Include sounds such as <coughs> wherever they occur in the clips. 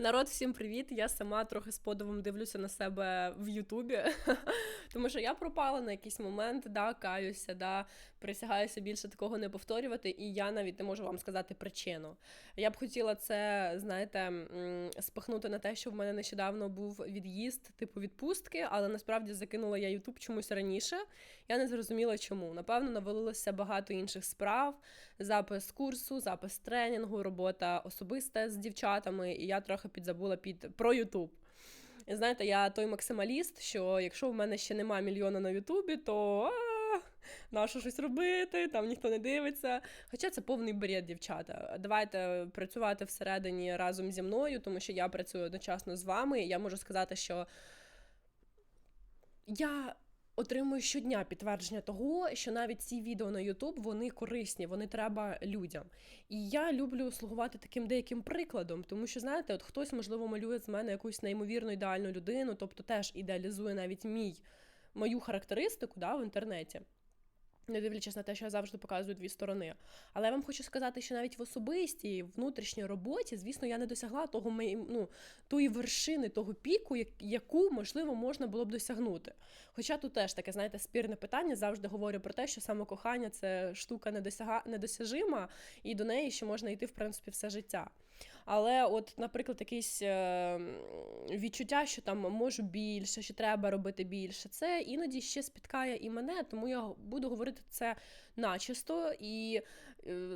Народ, всім привіт! Я сама трохи з подивом дивлюся на себе в Ютубі, <laughs> тому що я пропала на якийсь момент, да, каюся, да, присягаюся більше такого не повторювати, і я навіть не можу вам сказати причину. Я б хотіла це, знаєте, спихнути на те, що в мене нещодавно був від'їзд, типу відпустки, але насправді закинула я Ютуб чомусь раніше. Я не зрозуміла, чому. Напевно, навалилося багато інших справ: запис курсу, запис тренінгу, робота особиста з дівчатами, і я трохи підзабула під про Ютуб. Знаєте, я той максималіст, що якщо в мене ще немає мільйона на Ютубі, то нащо щось робити, там ніхто не дивиться. Хоча це повний бред, дівчата. Давайте працювати всередині разом зі мною, тому що я працюю одночасно з вами. І я можу сказати, що я отримую щодня підтвердження того, що навіть ці відео на YouTube, вони корисні, вони треба людям. І я люблю слугувати таким деяким прикладом, тому що, знаєте, от хтось, можливо, малює з мене якусь неймовірно ідеальну людину, тобто теж ідеалізує навіть мій мою характеристику да, в інтернеті. Не дивлячись на те, що я завжди показую дві сторони. Але я вам хочу сказати, що навіть в особистій внутрішній роботі, звісно, я не досягла того ну, тої вершини, того піку, яку можливо можна було б досягнути. Хоча тут теж таке, знаєте, спірне питання завжди говорю про те, що самокохання це штука недосяга... недосяжима, і до неї ще можна йти в принципі все життя. Але, от, наприклад, якесь е, відчуття, що там можу більше, що треба робити більше, це іноді ще спіткає і мене, тому я буду говорити це начисто. І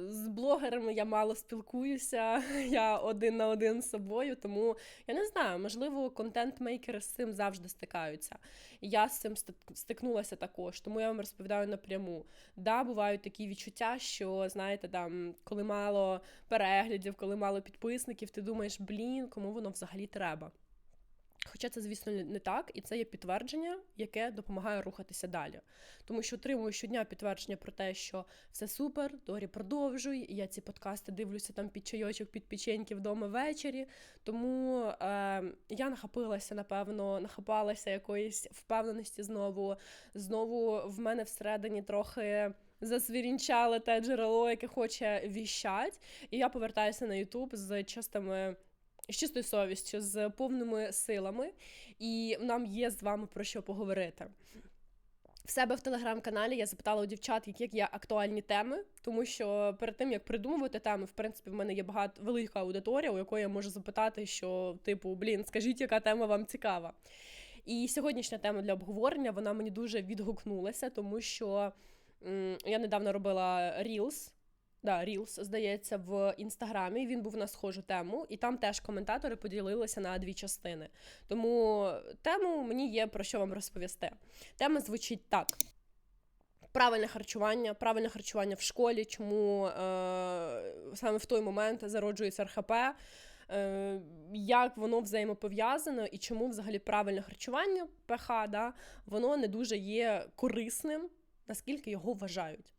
з блогерами я мало спілкуюся, <laughs> я один на один з собою, тому я не знаю, можливо, контент-мейкери з цим завжди стикаються. Я з цим стикнулася також, тому я вам розповідаю напряму. Да, бувають такі відчуття, що знаєте, там, коли мало переглядів, коли мало підписників, ти думаєш, блін, кому воно взагалі треба. Хоча це, звісно, не так, і це є підтвердження, яке допомагає рухатися далі. Тому що отримую щодня підтвердження про те, що все супер, Дорі продовжуй. Я ці подкасти дивлюся там під чайочок, під печеньки вдома ввечері. Тому е, я нахапилася, напевно, нахапалася якоїсь впевненості знову. Знову в мене всередині трохи засвірінчале те джерело, яке хоче віщать. І я повертаюся на Ютуб з чистими. З чистою совістю, з повними силами, і нам є з вами про що поговорити. В себе в телеграм-каналі я запитала у дівчат, які є актуальні теми, тому що перед тим як придумувати теми, в принципі, в мене є багато велика аудиторія, у якої я можу запитати, що, типу, блін, скажіть, яка тема вам цікава. І сьогоднішня тема для обговорення вона мені дуже відгукнулася, тому що я недавно робила Reels, да, Reels, здається, в інстаграмі. Він був на схожу тему, і там теж коментатори поділилися на дві частини. Тому тему мені є про що вам розповісти. Тема звучить так. Правильне харчування, правильне харчування в школі, чому е, саме в той момент зароджується РХП, е, як воно взаємопов'язано і чому взагалі правильне харчування ПХ, да, воно не дуже є корисним наскільки його вважають.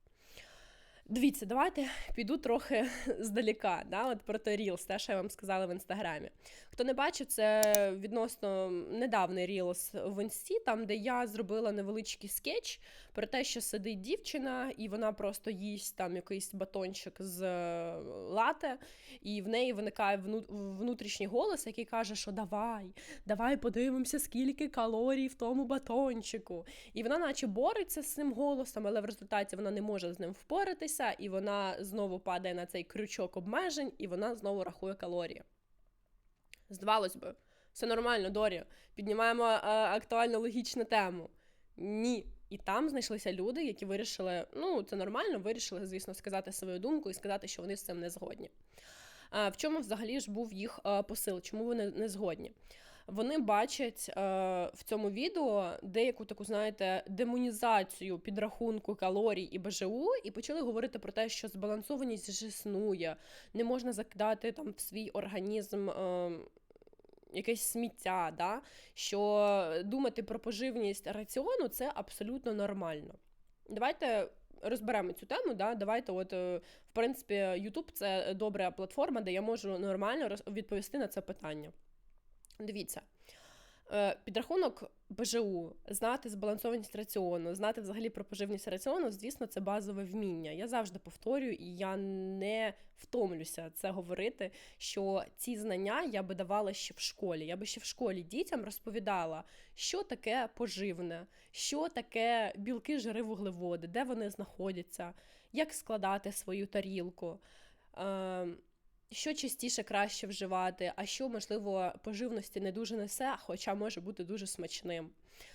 Дивіться, давайте піду трохи <laughs> здаліка, да, от про той Reels, те, що я вам сказала в інстаграмі. Хто не бачив, це відносно недавний Reels в інсті, там, де я зробила невеличкий скетч про те, що сидить дівчина, і вона просто їсть там якийсь батончик з е, лате, і в неї виникає внутрішній голос, який каже, що давай, давай подивимося, скільки калорій в тому батончику. І вона, наче, бореться з цим голосом, але в результаті вона не може з ним впоратись вчитися, і вона знову падає на цей крючок обмежень, і вона знову рахує калорії. Здавалось би, все нормально, Дорі. Піднімаємо е, актуальну логічну тему. Ні. І там знайшлися люди, які вирішили, ну, це нормально, вирішили, звісно, сказати свою думку і сказати, що вони з цим не згодні. А в чому взагалі ж був їх е, посил? Чому вони не згодні? вони бачать е, в цьому відео деяку таку, знаєте, демонізацію підрахунку калорій і БЖУ, і почали говорити про те, що збалансованість ж існує, не можна закидати там в свій організм. Якесь сміття, да? що думати про поживність раціону це абсолютно нормально. Давайте розберемо цю тему. Да? Давайте, от, е, в принципі, YouTube це добра платформа, де я можу нормально відповісти на це питання. Дивіться. Е, підрахунок БЖУ, знати збалансованість раціону, знати взагалі про поживність раціону, звісно, це базове вміння. Я завжди повторюю, і я не втомлюся це говорити. Що ці знання я би давала ще в школі. Я би ще в школі дітям розповідала, що таке поживне, що таке білки, жири, вуглеводи, де вони знаходяться, як складати свою тарілку. Що частіше краще вживати, а що, можливо, поживності не дуже несе, хоча може бути дуже смачним.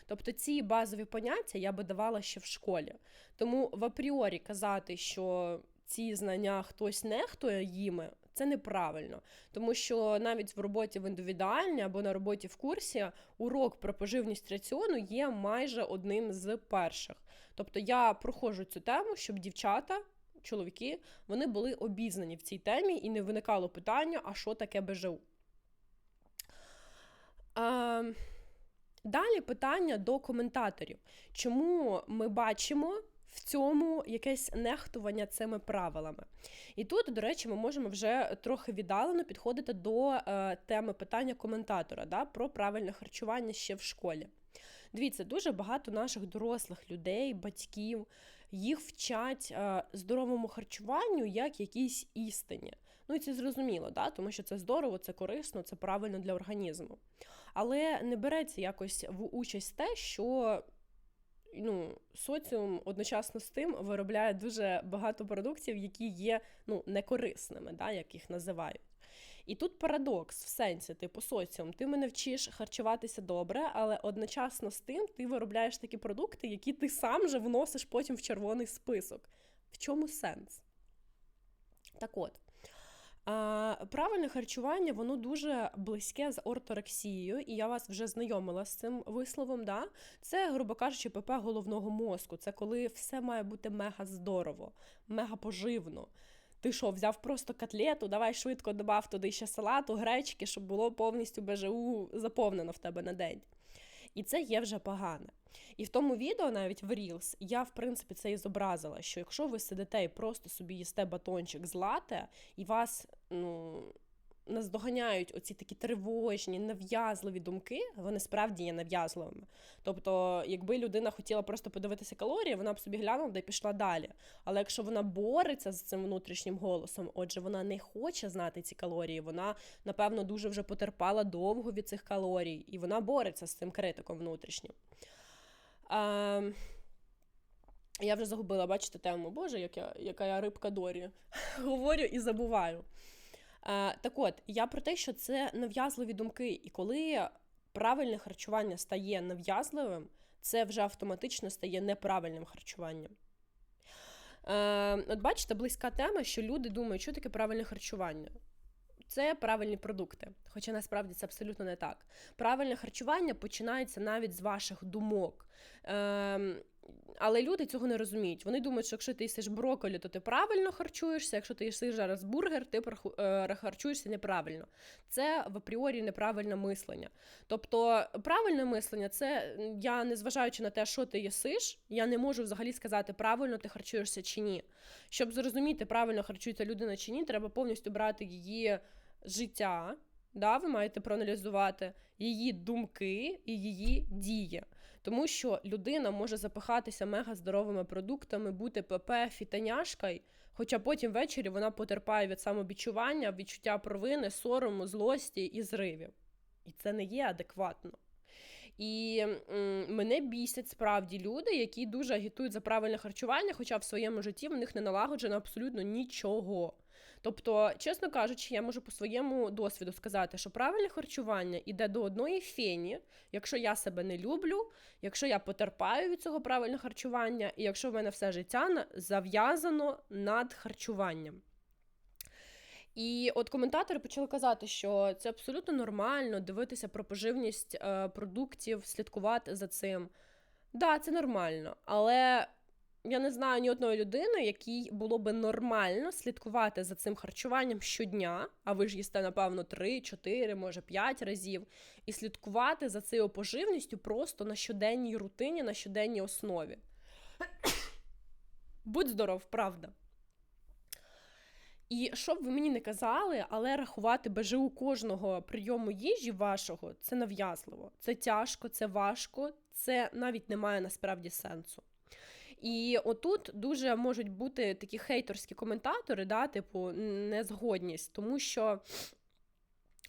Тобто ці базові поняття я би давала ще в школі. Тому в апріорі казати, що ці знання хтось нехтує їми, це неправильно, тому що навіть в роботі в індивідуальній або на роботі в курсі урок про поживність раціону є майже одним з перших. Тобто я проходжу цю тему, щоб дівчата чоловіки, вони були обізнані в цій темі і не виникало питання, а що таке БЖУ. А, Далі питання до коментаторів. Чому ми бачимо в цьому якесь нехтування цими правилами? І тут, до речі, ми можемо вже трохи віддалено підходити до е, теми питання коментатора да, про правильне харчування ще в школі. Дивіться, дуже багато наших дорослих людей, батьків їх вчать е, здоровому харчуванню як якійсь істині. Ну і це зрозуміло, да? тому що це здорово, це корисно, це правильно для організму. Але не береться якось в участь те, що ну, соціум одночасно з тим виробляє дуже багато продуктів, які є ну, некорисними, да, як їх називають. І тут парадокс в сенсі, типу, соціум, ти мене вчиш харчуватися добре, але одночасно з тим ти виробляєш такі продукти, які ти сам же вносиш потім в червоний список. В чому сенс? Так от. Правильне харчування, воно дуже близьке з орторексією, і я вас вже знайомила з цим висловом. Да? Це, грубо кажучи, ПП головного мозку. Це коли все має бути мега здорово, мега поживно. Ти що, взяв просто котлету, давай швидко додав туди ще салату, гречки, щоб було повністю БЖУ заповнено в тебе на день. І це є вже погане. І в тому відео, навіть в Reels, я, в принципі, це і зобразила, що якщо ви сидите і просто собі їсте батончик з лате, і вас, ну наздоганяють оці такі тривожні, нав'язливі думки, вони справді є нав'язливими. Тобто, якби людина хотіла просто подивитися калорії, вона б собі глянула і пішла далі. Але якщо вона бореться з цим внутрішнім голосом, отже, вона не хоче знати ці калорії, вона, напевно, дуже вже потерпала довго від цих калорій, і вона бореться з цим критиком внутрішнім. А, я вже загубила, бачите, тему, Боже, як я, яка я рибка Дорі. <laughs> Говорю і забуваю. Е, так от, я про те, що це нав'язливі думки, і коли правильне харчування стає нав'язливим, це вже автоматично стає неправильним харчуванням. Е, от бачите, близька тема, що люди думають, що таке правильне харчування. Це правильні продукти, хоча насправді це абсолютно не так. Правильне харчування починається навіть з ваших думок. Ем, але люди цього не розуміють. Вони думають, що якщо ти їсиш брокколі, то ти правильно харчуєшся. Якщо ти їсиш зараз бургер, ти е, харчуєшся неправильно. Це в апріорі неправильне мислення. Тобто, правильне мислення це я, незважаючи на те, що ти їсиш, я не можу взагалі сказати, правильно ти харчуєшся чи ні. Щоб зрозуміти, правильно харчується людина чи ні, треба повністю брати її життя. Да, Ви маєте проаналізувати її думки і її дії. Тому що людина може запихатися мега здоровими продуктами, бути ПП, фітаняшкою, хоча потім ввечері вона потерпає від самобічування, відчуття провини, сорому, злості і зривів. І це не є адекватно. І м, мене бісять справді люди, які дуже агітують за правильне харчування, хоча в своєму житті в них не налагоджено абсолютно нічого. Тобто, чесно кажучи, я можу по своєму досвіду сказати, що правильне харчування йде до одної фені, якщо я себе не люблю, якщо я потерпаю від цього правильного харчування, і якщо в мене все життя зав'язано над харчуванням. І от коментатори почали казати, що це абсолютно нормально дивитися про поживність е, продуктів, слідкувати за цим. Так, да, це нормально, але я не знаю ні одної людини, якій було би нормально слідкувати за цим харчуванням щодня, а ви ж їсте, напевно, 3, 4, може 5 разів, і слідкувати за цією поживністю просто на щоденній рутині, на щоденній основі. <coughs> Будь здоров, правда. І що б ви мені не казали, але рахувати БЖУ кожного прийому їжі вашого це нав'язливо. Це тяжко, це важко, це навіть не має насправді сенсу. І отут дуже можуть бути такі хейтерські коментатори, да, типу незгодність, тому що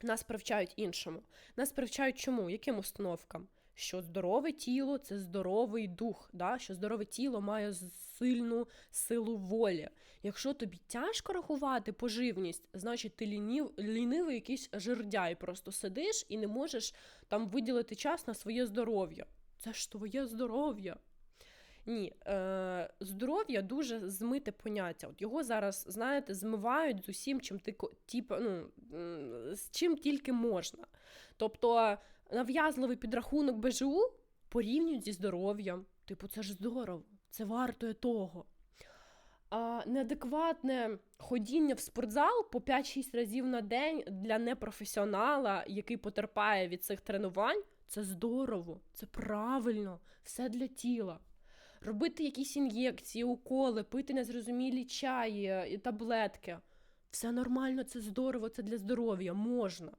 нас привчають іншому. Нас привчають чому? Яким установкам? Що здорове тіло це здоровий дух, да? що здорове тіло має сильну силу волі. Якщо тобі тяжко рахувати поживність, значить ти лінів, лінивий якийсь жердяй, просто сидиш і не можеш там виділити час на своє здоров'я. Це ж твоє здоров'я. Ні, е, здоров'я дуже змите поняття. От Його зараз, знаєте, змивають з усім, чим ти тіп, ну, з чим тільки можна. Тобто нав'язливий підрахунок БЖУ порівнюють зі здоров'ям. Типу, це ж здорово, це вартує того. А Неадекватне ходіння в спортзал по 5-6 разів на день для непрофесіонала, який потерпає від цих тренувань, це здорово, це правильно, все для тіла робити якісь ін'єкції, уколи, пити незрозумілі чаї, і таблетки. Все нормально, це здорово, це для здоров'я, можна.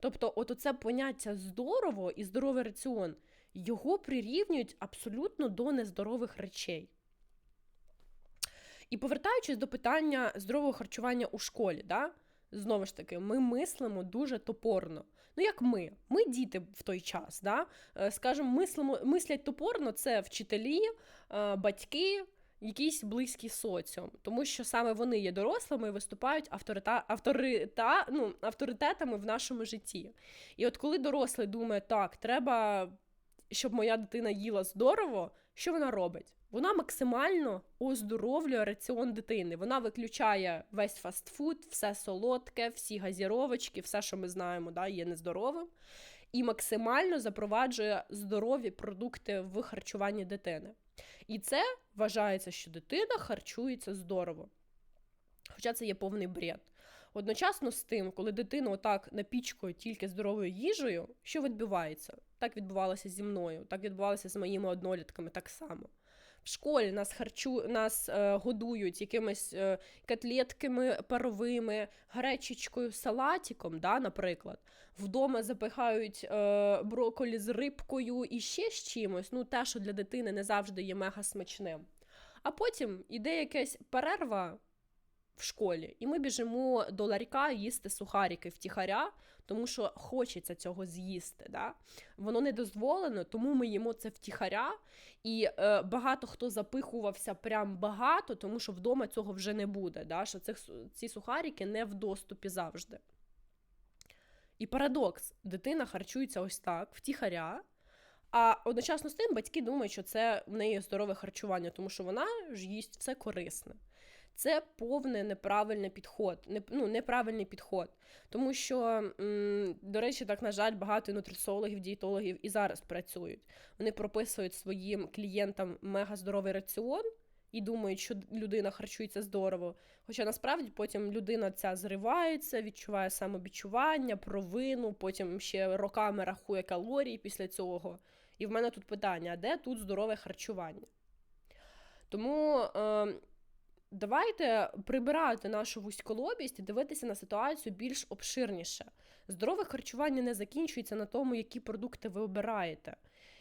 Тобто, от оце поняття здорово і здоровий раціон його прирівнюють абсолютно до нездорових речей. І повертаючись до питання здорового харчування у школі, да, знову ж таки, ми мислимо дуже топорно. Ну, як ми, ми діти в той час, да? Е, скажімо, мислимо, мислять топорно це вчителі, е, батьки, якийсь близький соціум, тому що саме вони є дорослими і виступають авторита, авторита, ну, авторитетами в нашому житті. І от коли дорослий думає, так, треба, щоб моя дитина їла здорово, що вона робить? Вона максимально оздоровлює раціон дитини. Вона виключає весь фастфуд, все солодке, всі газіровочки, все, що ми знаємо, да, є нездоровим, і максимально запроваджує здорові продукти в харчуванні дитини. І це вважається, що дитина харчується здорово. Хоча це є повний бред. Одночасно з тим, коли дитину отак напічкують тільки здоровою їжею, що відбувається? Так відбувалося зі мною, так відбувалося з моїми однолітками так само в школі нас харчу, нас е, годують якимись е, котлетками паровими, гречечкою, салатиком, да, наприклад. Вдома запихають е, броколі з рибкою і ще з чимось. Ну, те, що для дитини не завжди є мега смачним. А потім іде якась перерва в школі, і ми біжимо до ларька їсти сухарики втіхаря, тому що хочеться цього з'їсти. Да? Воно не дозволено, тому ми їмо це втіхаря. І е, багато хто запихувався прям багато, тому що вдома цього вже не буде. Да? Що цих, ці сухарики не в доступі завжди. І парадокс: дитина харчується ось так, втіхаря. А одночасно з тим батьки думають, що це в неї здорове харчування, тому що вона ж їсть все корисне. Це повний неправильний підход, не, ну, неправильний підход. Тому що, до речі, так, на жаль, багато нутрисологів, дієтологів і зараз працюють. Вони прописують своїм клієнтам мегаздоровий раціон і думають, що людина харчується здорово. Хоча насправді потім людина ця зривається, відчуває самобічування, провину, потім ще роками рахує калорії після цього. І в мене тут питання: а де тут здорове харчування? Тому. Е, Давайте прибирати нашу вузьколобість і дивитися на ситуацію більш обширніше. Здорове харчування не закінчується на тому, які продукти ви обираєте.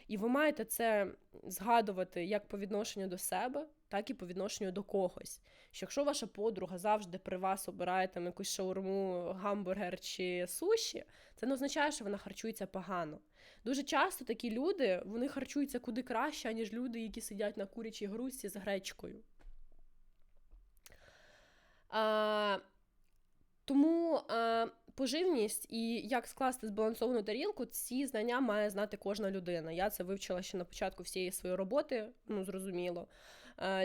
І ви маєте це згадувати як по відношенню до себе, так і по відношенню до когось. Що якщо ваша подруга завжди при вас обирає там якусь шаурму, гамбургер чи суші, це не означає, що вона харчується погано. Дуже часто такі люди вони харчуються куди краще, ніж люди, які сидять на курячій грузці з гречкою. А, Тому а, поживність і як скласти збалансовану тарілку, ці знання має знати кожна людина. Я це вивчила ще на початку всієї своєї роботи, ну зрозуміло.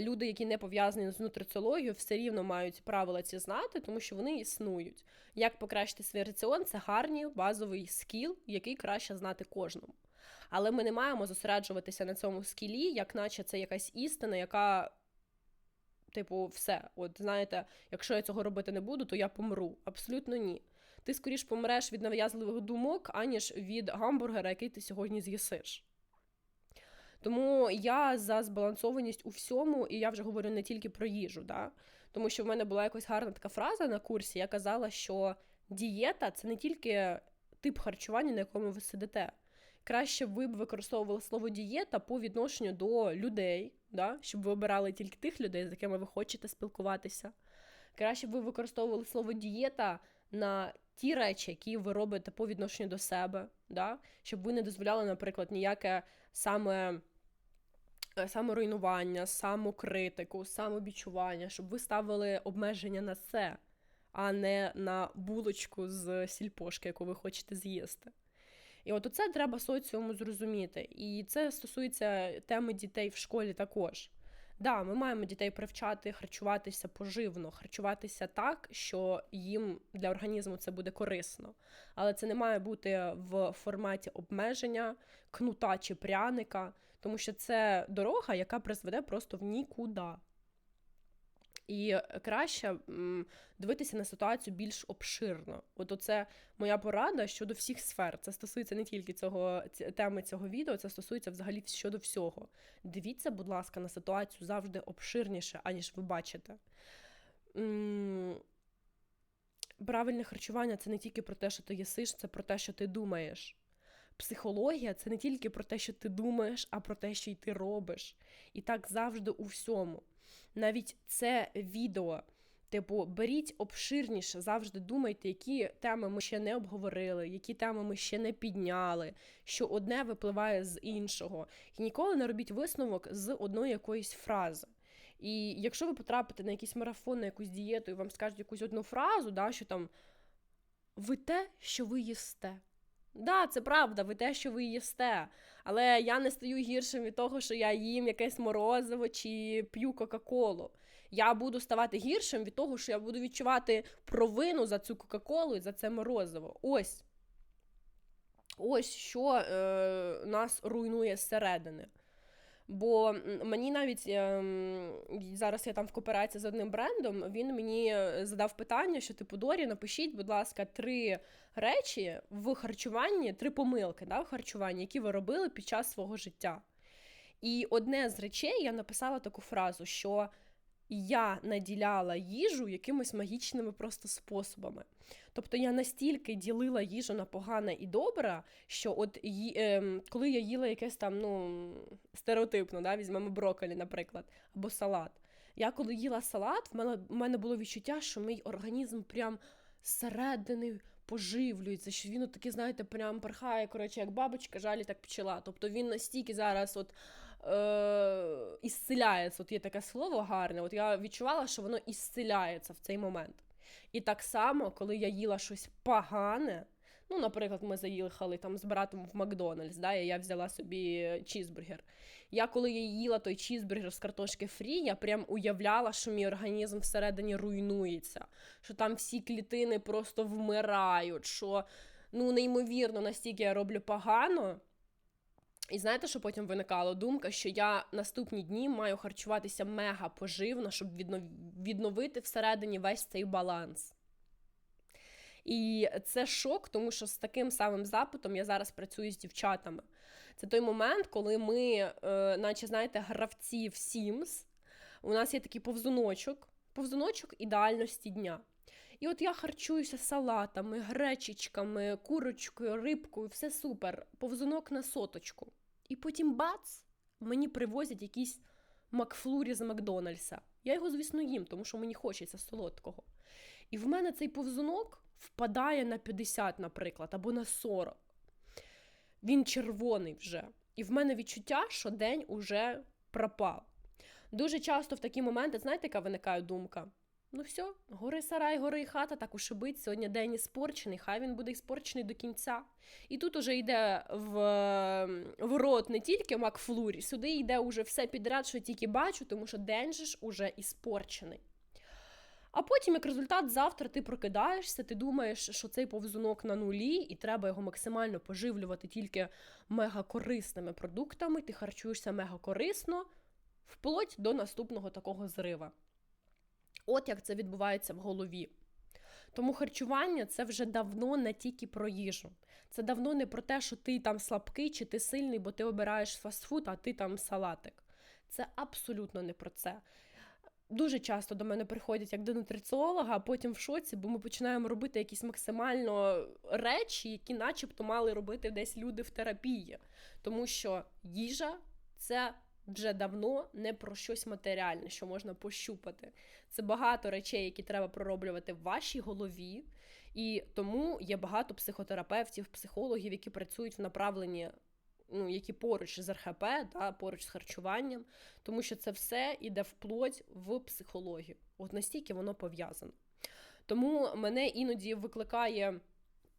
Люди, які не пов'язані з нутриціологією, все рівно мають правила ці знати, тому що вони існують. Як покращити свій раціон це гарний базовий скіл, який краще знати кожному. Але ми не маємо зосереджуватися на цьому скілі, як наче це якась істина, яка Типу, все, от знаєте, якщо я цього робити не буду, то я помру. Абсолютно ні. Ти скоріш помреш від нав'язливих думок, аніж від гамбургера, який ти сьогодні з'їсиш. Тому я за збалансованість у всьому, і я вже говорю не тільки про їжу. Да? Тому що в мене була якась гарна така фраза на курсі. Я казала, що дієта це не тільки тип харчування, на якому ви сидите. Краще ви б використовували слово дієта по відношенню до людей, да? щоб ви обирали тільки тих людей, з якими ви хочете спілкуватися. Краще б ви використовували слово дієта на ті речі, які ви робите по відношенню до себе, да? щоб ви не дозволяли, наприклад, ніяке саме. е, Саморуйнування, самокритику, самобічування, щоб ви ставили обмеження на це, а не на булочку з сільпошки, яку ви хочете з'їсти. І от це треба соціуму зрозуміти. І це стосується теми дітей в школі також. Да, ми маємо дітей привчати харчуватися поживно, харчуватися так, що їм для організму це буде корисно. Але це не має бути в форматі обмеження, кнута чи пряника, тому що це дорога, яка призведе просто в нікуди. І краще дивитися на ситуацію більш обширно. От оце моя порада щодо всіх сфер. Це стосується не тільки цього теми цього відео, це стосується взагалі щодо всього. Дивіться, будь ласка, на ситуацію завжди обширніше, аніж ви бачите. Правильне харчування це не тільки про те, що ти їсиш, це про те, що ти думаєш. Психологія це не тільки про те, що ти думаєш, а про те, що й ти робиш. І так завжди у всьому. Навіть це відео. Типу, беріть обширніше, завжди думайте, які теми ми ще не обговорили, які теми ми ще не підняли, що одне випливає з іншого. І ніколи не робіть висновок з одної якоїсь фрази. І якщо ви потрапите на якийсь марафон, на якусь дієту, і вам скажуть якусь одну фразу, да, що там ви те, що ви їсте. Да, це правда, ви те, що ви їсте. Але я не стаю гіршим від того, що я їм якесь морозиво чи п'ю Кока-Колу. Я буду ставати гіршим від того, що я буду відчувати провину за цю Кока-Колу і за це морозиво. Ось. Ось що е, нас руйнує зсередини. Бо мені навіть ем, зараз я там в кооперації з одним брендом, він мені е, задав питання, що типу Дорі, напишіть, будь ласка, три речі в харчуванні, три помилки да, в харчуванні, які ви робили під час свого життя. І одне з речей я написала таку фразу, що я наділяла їжу якимись магічними просто способами. Тобто я настільки ділила їжу на погане і добре, що от ї, ем, коли я їла якесь там, ну, стереотипно, да, візьмемо брокколі, наприклад, або салат. Я коли їла салат, в мене, в мене було відчуття, що мій організм прям зсередини поживлюється, що він от такий, знаєте, прям порхає, коротше, як бабочка, жалі, так пчела. Тобто він настільки зараз от е, ісцеляється, от є таке слово гарне. От я відчувала, що воно ісцеляється в цей момент. І так само, коли я їла щось погане. Ну, наприклад, ми заїхали там з братом в Макдональдс, да, і я взяла собі чізбургер. Я коли я їла той чізбургер з картошки фрі, я прям уявляла, що мій організм всередині руйнується, що там всі клітини просто вмирають, що ну неймовірно настільки я роблю погано. І знаєте, що потім виникала думка, що я наступні дні маю харчуватися мега поживно, щоб відновити всередині весь цей баланс. І це шок, тому що з таким самим запитом я зараз працюю з дівчатами. Це той момент, коли ми, е, наче знаєте, гравці в Sims, у нас є такий повзуночок, повзуночок ідеальності дня. І от я харчуюся салатами, гречечками, курочкою, рибкою, все супер, повзунок на соточку. І потім бац, мені привозять якийсь Макфлурі з Макдональдса. Я його, звісно, їм, тому що мені хочеться солодкого. І в мене цей повзунок впадає на 50, наприклад, або на 40. Він червоний вже. І в мене відчуття, що день уже пропав. Дуже часто в такі моменти, знаєте, яка виникає думка? Ну все, гори сарай, гори і хата, так уж і бить, сьогодні день іспорчений, хай він буде іспорчений до кінця. І тут уже йде в, в рот не тільки Макфлурі, сюди йде уже все підряд, що тільки бачу, тому що день же ж уже іспорчений. А потім, як результат, завтра ти прокидаєшся, ти думаєш, що цей повзунок на нулі, і треба його максимально поживлювати тільки мегакорисними продуктами, ти харчуєшся мегакорисно, вплоть до наступного такого зрива. От як це відбувається в голові. Тому харчування це вже давно не тільки про їжу. Це давно не про те, що ти там слабкий чи ти сильний, бо ти обираєш фастфуд, а ти там салатик. Це абсолютно не про це. дуже часто до мене приходять як до нутриціолога, а потім в шоці, бо ми починаємо робити якісь максимально речі, які, начебто, мали робити десь люди в терапії. Тому що їжа це вже давно не про щось матеріальне, що можна пощупати. Це багато речей, які треба пророблювати в вашій голові. І тому є багато психотерапевтів, психологів, які працюють в направленні ну, які поруч з РХП, да, поруч з харчуванням, тому що це все йде вплоть в психологію. От настільки воно пов'язано. Тому мене іноді викликає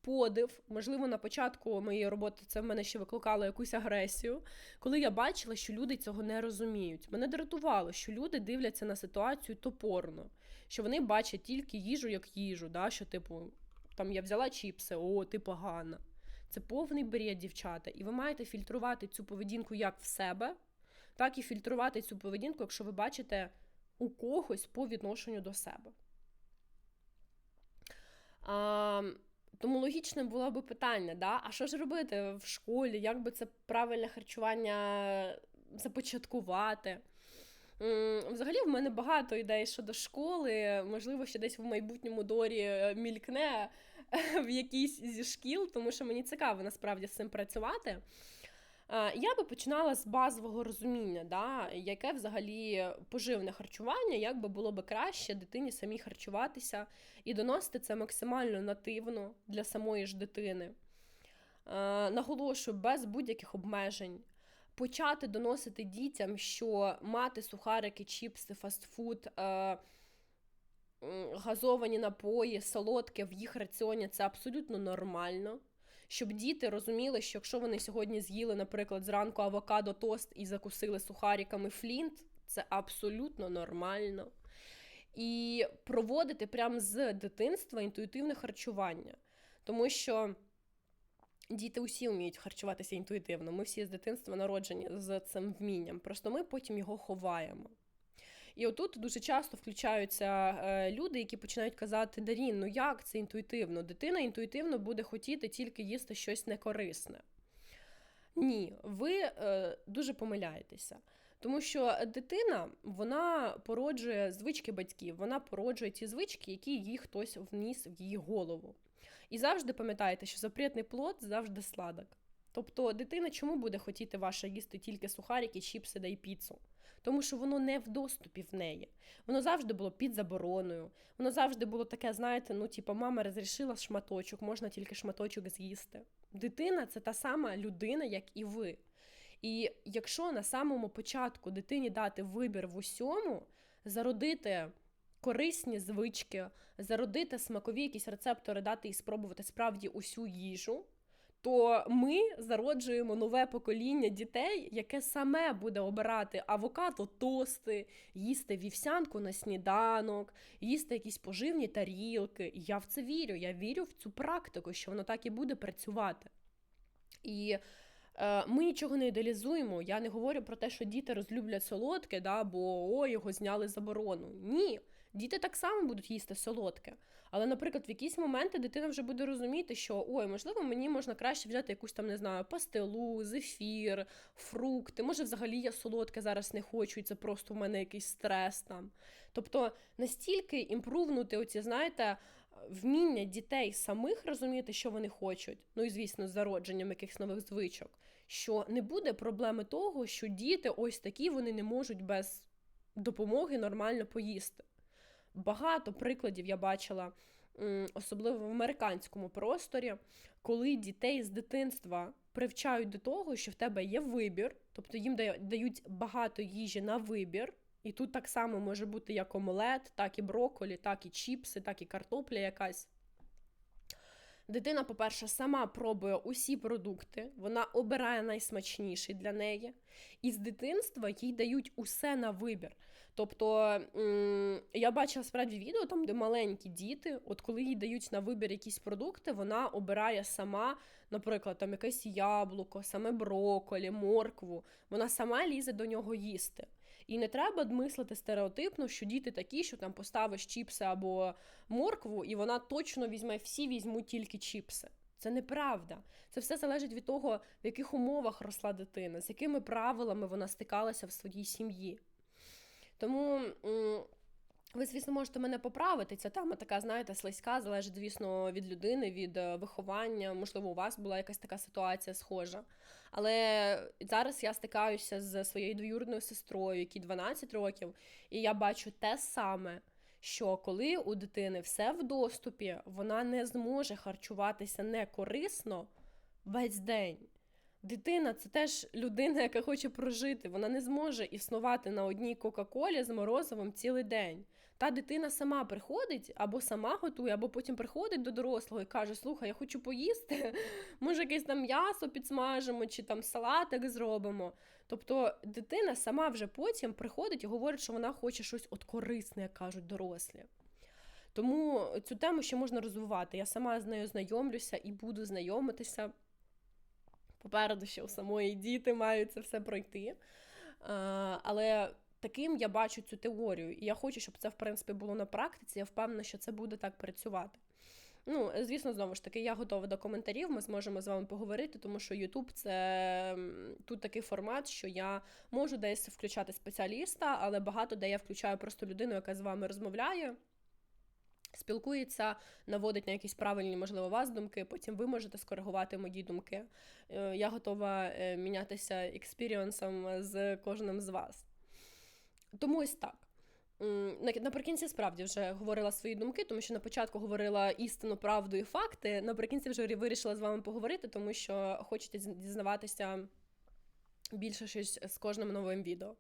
подив, можливо, на початку моєї роботи це в мене ще викликало якусь агресію, коли я бачила, що люди цього не розуміють. Мене дратувало, що люди дивляться на ситуацію топорно, що вони бачать тільки їжу як їжу, да, що, типу, там я взяла чіпси, о, ти погана. Це повний бред, дівчата. І ви маєте фільтрувати цю поведінку як в себе, так і фільтрувати цю поведінку, якщо ви бачите у когось по відношенню до себе. А, Тому логічним було би питання: да? а що ж робити в школі? Як би це правильне харчування започаткувати? Взагалі, в мене багато ідей щодо школи, можливо, ще десь в майбутньому дорі е, мількне <laughs> в якійсь зі шкіл, тому що мені цікаво насправді з цим працювати. Я би починала з базового розуміння, да, яке взагалі поживне харчування, як би було би краще дитині самій харчуватися і доносити це максимально нативно для самої ж дитини. Наголошую, без будь-яких обмежень. Почати доносити дітям, що мати сухарики, чіпси, фастфуд газовані напої, солодке в їх раціоні це абсолютно нормально. Щоб діти розуміли, що якщо вони сьогодні з'їли, наприклад, зранку авокадо тост і закусили сухариками флінт, це абсолютно нормально. І проводити прямо з дитинства інтуїтивне харчування. Тому що діти усі вміють харчуватися інтуїтивно. Ми всі з дитинства народжені з цим вмінням. Просто ми потім його ховаємо. І отут дуже часто включаються е, люди, які починають казати: Дарін, ну як це інтуїтивно? Дитина інтуїтивно буде хотіти тільки їсти щось некорисне. Ні, ви е, дуже помиляєтеся. Тому що дитина вона породжує звички батьків, вона породжує ті звички, які їй хтось вніс в її голову. І завжди пам'ятайте, що запретний плод завжди сладок. Тобто дитина чому буде хотіти ваша їсти тільки сухарики, чіпси да й піцу? Тому що воно не в доступі в неї. Воно завжди було під забороною. Воно завжди було таке, знаєте, ну, типу, мама розрішила шматочок, можна тільки шматочок з'їсти. Дитина це та сама людина, як і ви. І якщо на самому початку дитині дати вибір в усьому, зародити корисні звички, зародити смакові якісь рецептори, дати і спробувати справді усю їжу то ми зароджуємо нове покоління дітей, яке саме буде обирати авокадо, тости, їсти вівсянку на сніданок, їсти якісь поживні тарілки. Я в це вірю. Я вірю в цю практику, що воно так і буде працювати. І е, ми нічого не ідеалізуємо. Я не говорю про те, що діти розлюблять солодке, да, бо о, його зняли заборону. Ні. Діти так само будуть їсти солодке. Але, наприклад, в якісь моменти дитина вже буде розуміти, що ой, можливо, мені можна краще взяти якусь там, не знаю, пастилу, зефір, фрукти. Може, взагалі я солодке зараз не хочу, і це просто в мене якийсь стрес там. Тобто настільки імпрувнути оці, знаєте, вміння дітей самих розуміти, що вони хочуть, ну і звісно, з зародженням якихось нових звичок, що не буде проблеми того, що діти ось такі вони не можуть без допомоги нормально поїсти багато прикладів я бачила, особливо в американському просторі, коли дітей з дитинства привчають до того, що в тебе є вибір, тобто їм дають багато їжі на вибір. І тут так само може бути як омлет, так і брокколі, так і чіпси, так і картопля якась. Дитина, по-перше, сама пробує усі продукти, вона обирає найсмачніший для неї. І з дитинства їй дають усе на вибір. Тобто я бачила справді відео, там, де маленькі діти, от коли їй дають на вибір якісь продукти, вона обирає сама, наприклад, там якесь яблуко, саме броколі, моркву. Вона сама лізе до нього їсти. І не треба мислити стереотипно, що діти такі, що там поставиш чіпси або моркву, і вона точно візьме всі візьмуть тільки чіпси. Це неправда. Це все залежить від того, в яких умовах росла дитина, з якими правилами вона стикалася в своїй сім'ї. Тому Ви, звісно, можете мене поправити. Ця тема така, знаєте, слизька, залежить, звісно, від людини, від е, виховання. Можливо, у вас була якась така ситуація схожа. Але зараз я стикаюся з своєю двоюрідною сестрою, якій 12 років, і я бачу те саме, що коли у дитини все в доступі, вона не зможе харчуватися некорисно весь день. Дитина це теж людина, яка хоче прожити. Вона не зможе існувати на одній Кока-Колі з морозивом цілий день. Та дитина сама приходить або сама готує, або потім приходить до дорослого і каже: Слухай, я хочу поїсти, <laughs> може, якесь там м'ясо підсмажимо, чи там салатик зробимо. Тобто дитина сама вже потім приходить і говорить, що вона хоче щось от корисне, як кажуть дорослі. Тому цю тему ще можна розвивати. Я сама з нею знайомлюся і буду знайомитися. Попереду ще у самої діти мають це все пройти. Але таким я бачу цю теорію, і я хочу, щоб це в принципі було на практиці. Я впевнена, що це буде так працювати. Ну, звісно, знову ж таки, я готова до коментарів. Ми зможемо з вами поговорити, тому що YouTube це тут такий формат, що я можу десь включати спеціаліста, але багато де я включаю просто людину, яка з вами розмовляє. Спілкується, наводить на якісь правильні, можливо, вас думки. Потім ви можете скоригувати мої думки. Е, я готова е, мінятися експіріонсом з кожним з вас. Тому ось так. Наприкінці справді вже говорила свої думки, тому що на початку говорила істину, правду і факти. Наприкінці вже вирішила з вами поговорити, тому що хочете дізнаватися більше щось з кожним новим відео.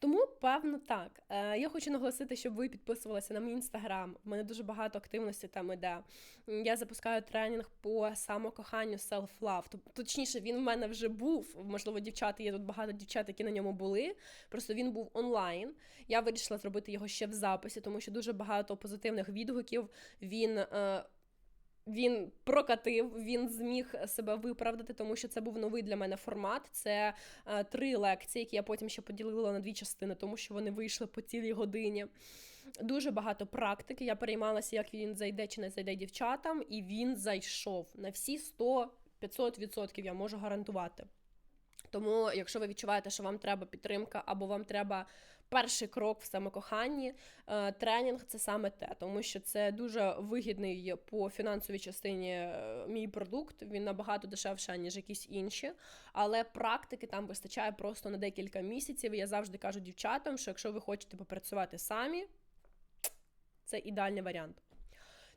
Тому, певно, так. А, я хочу наголосити, щоб ви підписувалися на мій інстаграм. У мене дуже багато активності там іде. Я запускаю тренінг по самокоханню self-love. Точніше, він в мене вже був. Можливо, дівчата є тут багато дівчат, які на ньому були. Просто він був онлайн. Я вирішила зробити його ще в записі, тому що дуже багато позитивних відгуків. Він. Він прокатив, він зміг себе виправдати, тому що це був новий для мене формат. Це е, три лекції, які я потім ще поділила на дві частини, тому що вони вийшли по цілій годині. Дуже багато практики. Я переймалася, як він зайде чи не зайде дівчатам, і він зайшов на всі 100-500% я можу гарантувати. Тому, якщо ви відчуваєте, що вам треба підтримка, або вам треба перший крок в самокоханні, е, тренінг це саме те, тому що це дуже вигідний по фінансовій частині е, мій продукт. Він набагато дешевше, ніж якісь інші. Але практики там вистачає просто на декілька місяців. Я завжди кажу дівчатам, що якщо ви хочете попрацювати самі, це ідеальний варіант.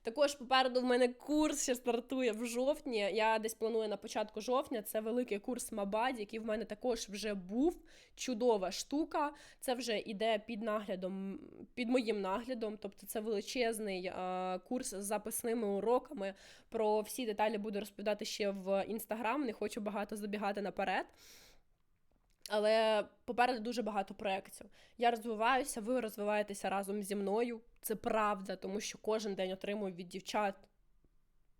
Також попереду в мене курс ще стартує в жовтні. Я десь планую на початку жовтня. Це великий курс Мабаді, який в мене також вже був. Чудова штука. Це вже іде під наглядом, під моїм наглядом. Тобто це величезний а, курс з записними уроками. Про всі деталі буду розповідати ще в інстаграм. Не хочу багато забігати наперед. Але попереду дуже багато проєктів. Я розвиваюся, ви розвиваєтеся разом зі мною. Це правда, тому що кожен день отримую від дівчат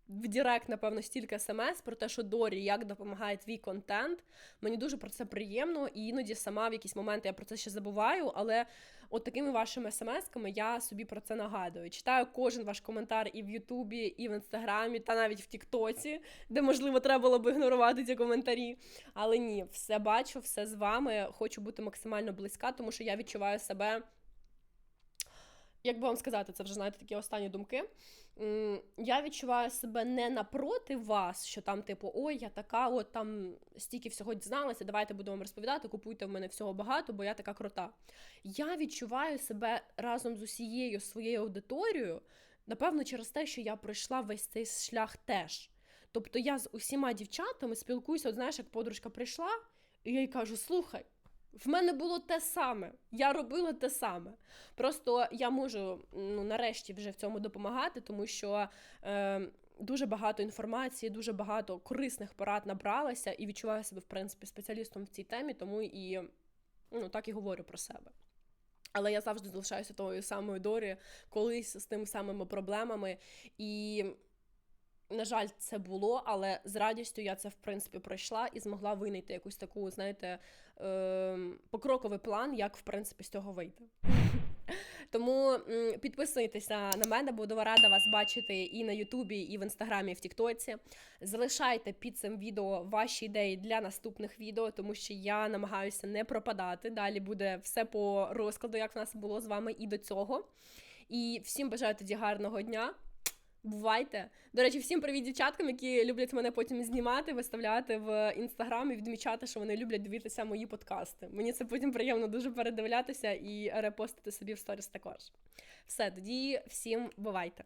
в Дірект, напевно, стільки смс про те, що Дорі, як допомагає твій контент. Мені дуже про це приємно, і іноді сама в якісь моменти я про це ще забуваю. Але от такими вашими смс-ками я собі про це нагадую. Читаю кожен ваш коментар і в Ютубі, і в Інстаграмі, та навіть в Тіктоці, де, можливо, треба було б ігнорувати ці коментарі. Але ні, все бачу, все з вами. Хочу бути максимально близька, тому що я відчуваю себе. Як би вам сказати, це вже знаєте такі останні думки. Я відчуваю себе не напроти вас, що там, типу, ой, я така, от там стільки всього дізналася, давайте буду вам розповідати, купуйте в мене всього багато, бо я така крута. Я відчуваю себе разом з усією своєю аудиторією, напевно, через те, що я пройшла весь цей шлях теж. Тобто я з усіма дівчатами спілкуюся, от знаєш, як подружка прийшла, і я їй кажу: слухай. В мене було те саме. Я робила те саме. Просто я можу ну, нарешті вже в цьому допомагати, тому що е, дуже багато інформації, дуже багато корисних порад набралася і відчуваю себе, в принципі, спеціалістом в цій темі, тому і ну, так і говорю про себе. Але я завжди залишаюся тою самою Дорі, колись з тими самими проблемами. І на жаль, це було, але з радістю я це в принципі пройшла і змогла винайти якусь таку, знаєте, е покроковий план, як в принципі з цього вийти. <laughs> Тому підписуйтеся на мене, буду рада вас бачити і на Ютубі, і в інстаграмі, і в Тіктоці. Залишайте під цим відео ваші ідеї для наступних відео, тому що я намагаюся не пропадати. Далі буде все по розкладу, як в нас було з вами і до цього. І всім бажаю тоді гарного дня. Бувайте. До речі, всім привіт дівчаткам, які люблять мене потім знімати, виставляти в інстаграм і відмічати, що вони люблять дивитися мої подкасти. Мені це потім приємно дуже передивлятися і репостити собі в сторіс також. Все, тоді всім бувайте.